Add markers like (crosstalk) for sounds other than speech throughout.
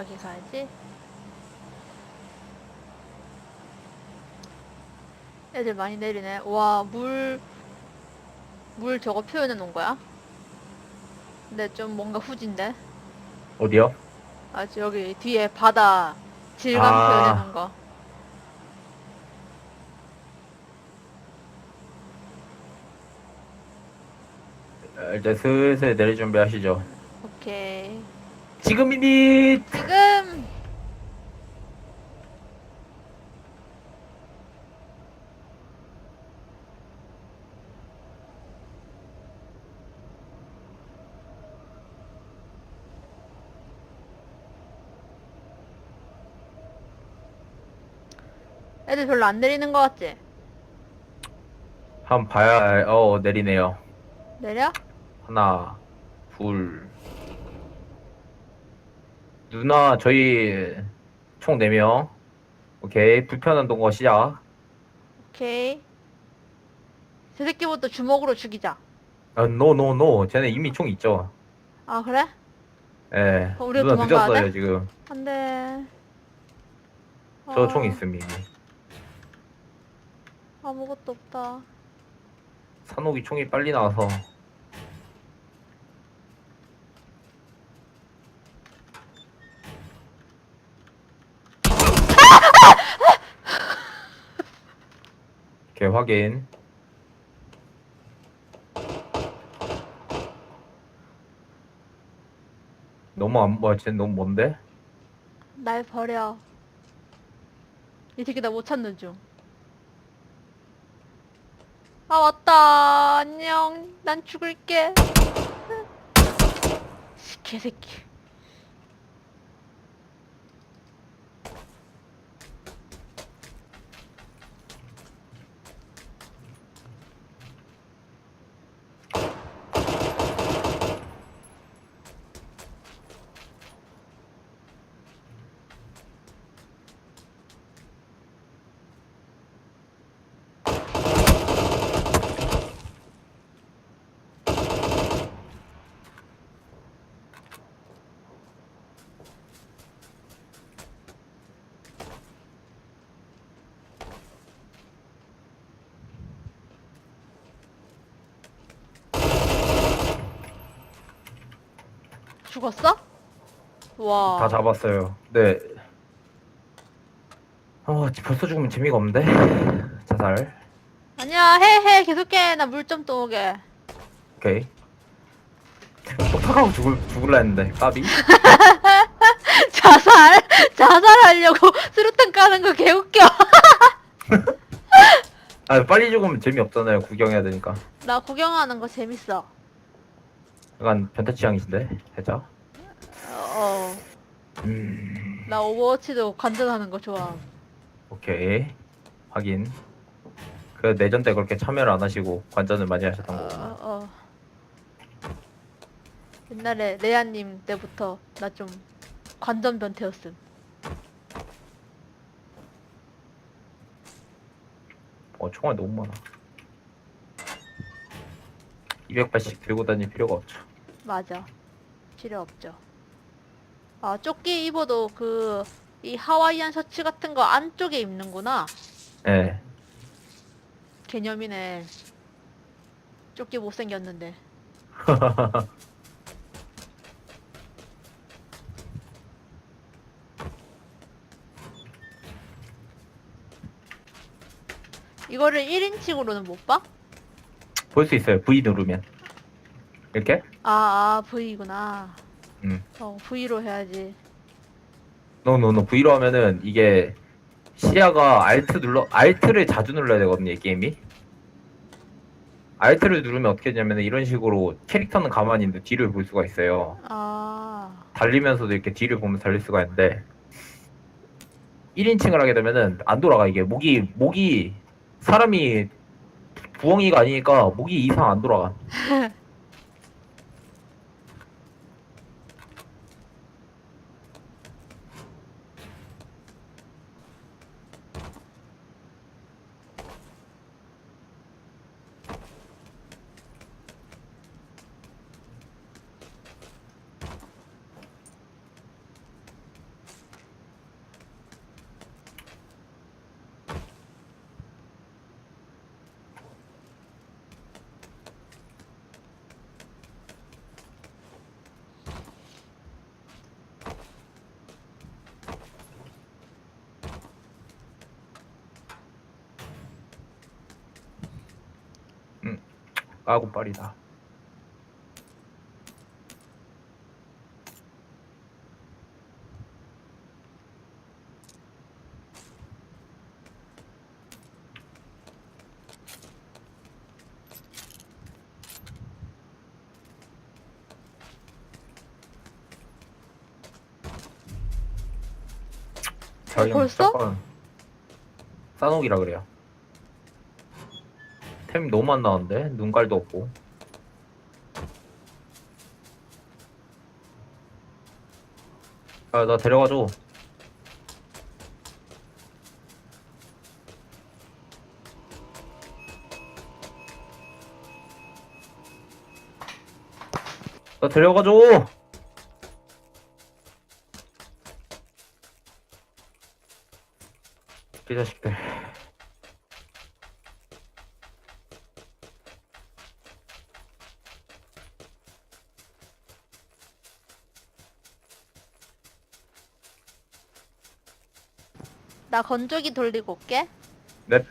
여기 가야지. 애들 많이 내리네. 와, 물, 물 저거 표현해 놓은 거야? 근데 좀 뭔가 후진데? 어디요? 아, 저 여기 뒤에 바다 질감 아. 표현해 놓은 거. 어, 이제 슬슬 내릴 준비하시죠. 오케이. 지금이니 지금! 애들 별로 안 내리는 것 같지? 한번 봐야 알- 어 내리네요. 내려? 하나, 둘. 누나 저희 총 4명. 오케이 불편한 동거 시작. 오케이. 저 새끼부터 주먹으로 죽이자. 아, 노노노 쟤네 이미 총 있죠. 아, 그래? 예. 어, 우리가 누나 도망가야 늦었어요 돼? 지금. 안 돼. 저 어, 총 이미. 아무것도 없다. 산옥이 총이 빨리 나와서. 확인. 너무 안 봐. 쟤 너무 먼데? 날 버려. 이 새끼 나 못 찾는 중. 아, 왔다. 안녕. 난 죽을게. 씨, 개새끼. 죽었어? 와. 다 잡았어요. 네. 어, 벌써 죽으면 재미가 없는데? 자살. 아니야, 해, 해. 계속해. 나 물좀또 오게. 오케이. 똑딱하고 죽을, 죽을라 했는데, 까비? (laughs) 자살? 자살하려고 (laughs) 수류탄 까는 거 개웃겨. (laughs) 아, 빨리 죽으면 재미없잖아요. 구경해야 되니까. 나 구경하는 거 재밌어. 약간 변태 취향이신데, 살짝. 어, 어. 음, 나 오버워치도 관전하는 거 좋아. 오케이. 확인. 그 내전 때 그렇게 참여를 안 하시고 관전을 많이 하셨던 어, 거구나. 어. 옛날에 레아님 때부터 나 좀 관전 변태였음. 어, 총알 너무 많아. 280 들고 다닐 필요가 없죠. 맞아. 필요 없죠. 아, 조끼 입어도 그, 이 하와이안 셔츠 같은 거 안쪽에 입는구나. 예. 개념이네. 조끼 못생겼는데. (laughs) 이거를 1인칭으로는 못 봐? 볼 수 있어요. V 누르면. 이렇게? 아, 아, V구나. 음. 어, V로 해야지. 노노노 V로 하면은 이게 시야가 Alt 눌러 Alt를 자주 눌러야 되거든요 이 게임이 Alt를 누르면 어떻게 되냐면 이런 식으로 캐릭터는 가만히 있는데 뒤를 볼 수가 있어요 아, 달리면서도 이렇게 뒤를 보면 서 달릴 수가 있는데 1인칭을 하게 되면은 안 돌아가 이게 목이 목이 사람이 부엉이가 아니니까 목이 이상 안 돌아가 (laughs) 까고 빨이다. 저희 어, 벌써? 싸놓기라 그래요. 템 너무 안 나왔는데 눈깔도 없고. 아 나 데려가줘. 나 데려가줘. 이 자식들. 나 건조기 돌리고 올게. 넵.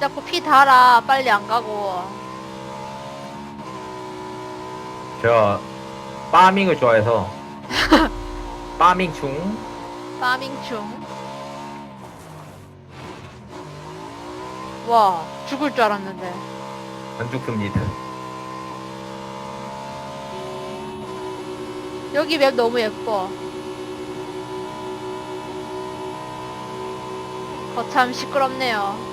자꾸 피 달아. 빨리 안 가고. 제가 파밍을 좋아해서 (laughs) 파밍 중 파밍 중. 와, 죽을 줄 알았는데. 안 죽습니다. 여기 맵 너무 예뻐. 거참 시끄럽네요.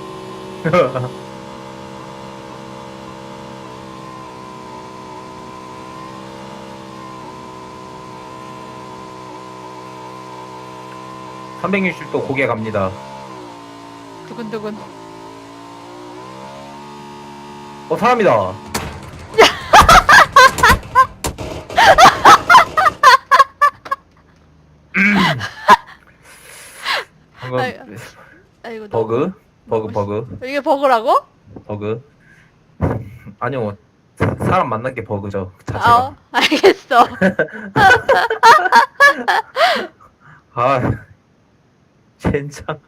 360도 고개 갑니다. 두근두근. 어, 사람이다. (laughs) 음. 아이고, 아이고, 버그? 버그 버그 이게 버그라고? 버그 (laughs) 아니요 사- 사람 만난 게 버그죠 자체가 아, 알겠어. (laughs) 아 (laughs) 젠장